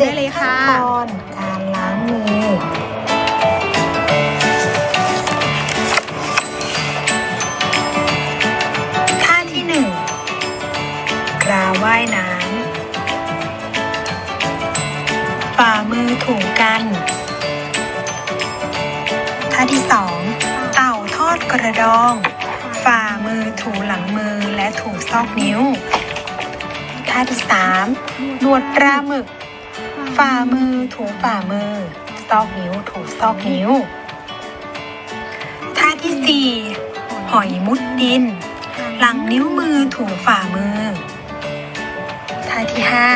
ได้เลยค่ะขั้นตอนการล้างมือ ท่าที่หนึ่งกราว่ายน้ำฝ่ามือถูกัน ท่าที่สองเต่าทอดกระดอง ฝ่ามือถูหลังมือและถูซอกนิ้วท่าที่สามนวดปลาหมึก ฝ่ามือถูฝ่ามือ ซอกนิ้วถูซอกนิ้ว ท่าที่สี่หอยมุดดิน หลังนิ้วมือถูฝ่ามือ ท่าที่ห้า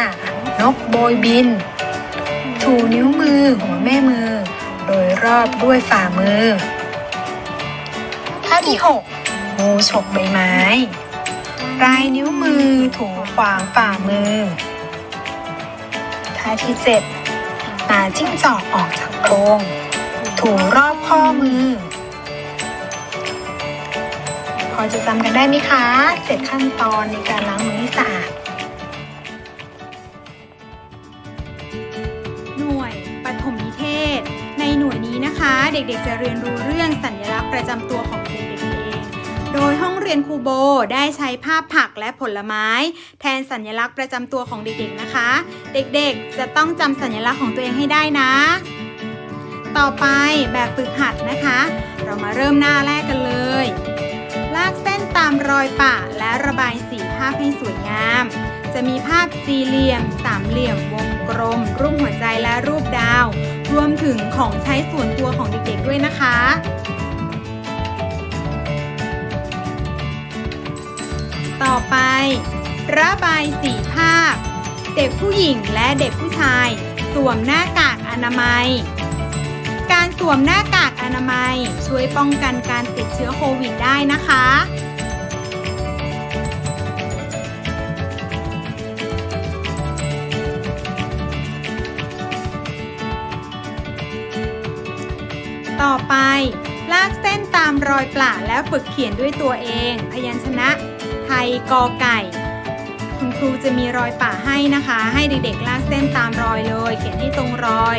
นกโบยบิน ถูนิ้วมือหัวแม่มือ โดยรอบด้วยฝ่ามือ ท่าที่หกงูฉกใบไม้ปลายนิ้วมือถูขวางฝ่ามือ ท่าที่เจ็ดหาจิ้งจอกออกจากโพรงถูรอบข้อมือ พอจะจำกันได้ไหมคะเจ็ดขั้นตอนในการล้างมือให้สะอาด หน่วยปฐมนิเทศ ในหน่วยนี้นะคะ เด็กๆจะเรียนรู้เรื่องสัญลักษณ์ประจำตัวของเด็กๆเอง โดยห้องเรียนครูโบได้ใช้ภาพผักและผลไม้ แทนสัญลักษณ์ประจำตัวของเด็กๆนะคะ เด็กๆจะต้องจำสัญลักษณ์ของตัวเองให้ได้นะ ต่อไปแบบฝึกหัดนะคะ เรามาเริ่มหน้าแรกกันเลย ลากเส้นตามรอยปะและระบายสีภาพให้สวยงาม จะมีภาพสี่เหลี่ยม สามเหลี่ยม วงกลม รูปหัวใจและรูปดาว รวมถึงของใช้ส่วนตัวของเด็กๆด้วยนะคะ ต่อไป ระบายสีภาพ เด็กผู้หญิงและเด็กผู้ชาย สวมหน้ากากอนามัย การสวมหน้ากากอนามัยช่วยป้องกันการติดเชื้อโควิดได้นะคะต่อไป ลากเส้นตามรอยปละและฝึกเขียนด้วยตัวเอง พยัญชนะ ทยกอไก่ คุณครูจะมีรอยป่าให้นะคะ ให้เด็กๆลากเส้นตามรอยเลย เขียนให้ตรงรอย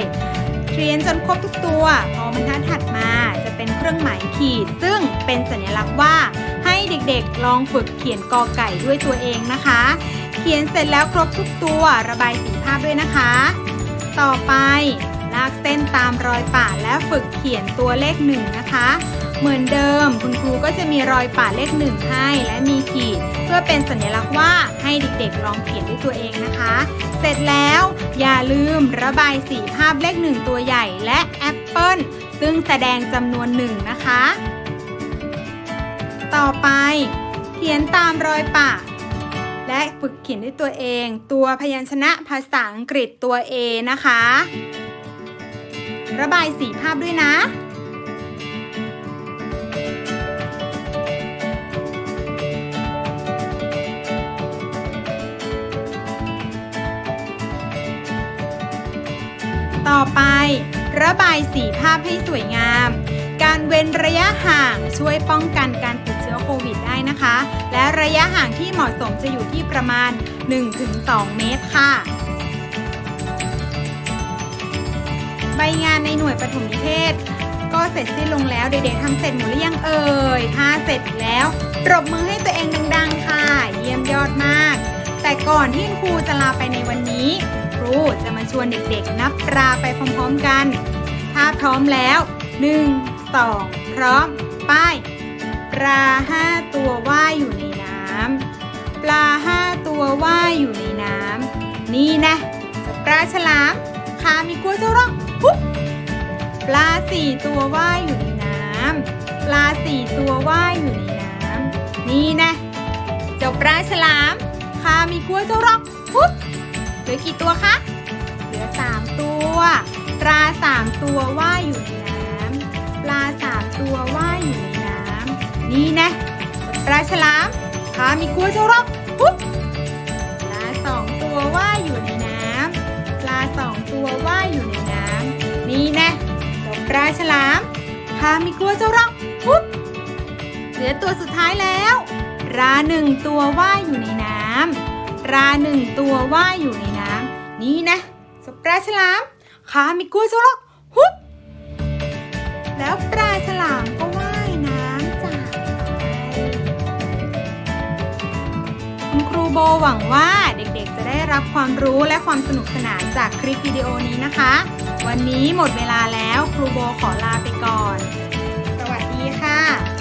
เขียนจนครบทุกตัว พอบรรทัดถัดมาจะเป็นเครื่องหมายขีด ซึ่งเป็นสัญลักษณ์ว่าให้เด็กๆลองฝึกเขียนกอไก่ด้วยตัวเองนะคะ เขียนเสร็จแล้วครบทุกตัวระบายสีภาพด้วยนะคะ ต่อไปลากเส้นตามรอยป่าและฝึกเขียนตัวเลขหนึ่งนะคะ เหมือนเดิมคุณครูก็จะมีรอยป่าเลขหนึ่งให้และมีขีด เพื่อเป็นสัญลักษณ์ว่าให้เด็กๆลองเขียนด้วยตัวเองนะคะ เสร็จแล้วอย่าลืมระบายสีภาพเลขหนึ่งตัวใหญ่และแอปเปิลซึ่งแสดงจำนวนหนึ่งนะคะ ต่อไป เขียนตามรอยป่าและฝึกเขียนด้วยตัวเอง ตัวพยัญชนะภาษาอังกฤษตัว A นะคะ ระบายสีภาพด้วยนะ ต่อไป ระบายสีภาพให้สวยงาม การเว้นระยะห่างช่วยป้องกันการติดเชื้อโควิดได้นะคะ และระยะห่างที่เหมาะสมจะอยู่ที่ประมาณ 1-2 เมตรค่ะ ใบงานในหน่วยปฐมนิเทศ ก็เสร็จสิ้นลงแล้วเด็กๆทำเสร็จหมดหรือยังเอ่ย ถ้าเสร็จแล้วปรบมือให้ตัวเองดังๆค่ะ เยี่ยมยอดมาก แต่ก่อนที่ครูจะลาไปในวันนี้ ครูจะมาชวนเด็กๆนับปลาไปพร้อมๆกัน ถ้าพร้อมแล้ว1 2พร้อม ป้ายปลาห้าตัวว่ายอยู่ในน้ำปลาห้าตัวว่ายอยู่ในน้ำนี่นะปลาฉลามขามีกลัวเจ้าร่องปุ๊บปลาสี่ตัวว่ายอยู่ในน้ำปลาสี่ตัวว่ายอยู่ในน้ำนี่นะเจ้าปลาฉลาม ขามีกลัวเจ้าร่องปุ๊บเหลือกี่ตัวคะเหลือสามตัวปลาสามตัวว่ายอยู่ในน้ำปลาสามตัวว่ายอยู่ในน้ำนี่นะปลาฉลามขามีกลัวเจ้าร่องปุ๊บปลาสองตัวว่ายอยู่ในน้ำปลาสองตัวว่ายอยู่ในน้ำนี่นะปลาฉลามขามีกลัวเจ้าร่องปุ๊บเหลือตัวสุดท้ายแล้ว ปลาหนึ่งตัวว่ายอยู่ในน้ำปลาหนึ่งตัวว่ายอยู่ในน้ำนี่นะสปลาฉลามขามีกล้วยโซโลฮุบแล้วปลาฉลามก็ว่ายน้ำจากไปคุณครูโบหวังว่าเด็กๆ จะได้รับความรู้และความสนุกสนานจากคลิปวิดีโอนี้นะคะ วันนี้หมดเวลาแล้วครูโบขอลาไปก่อน สวัสดีค่ะ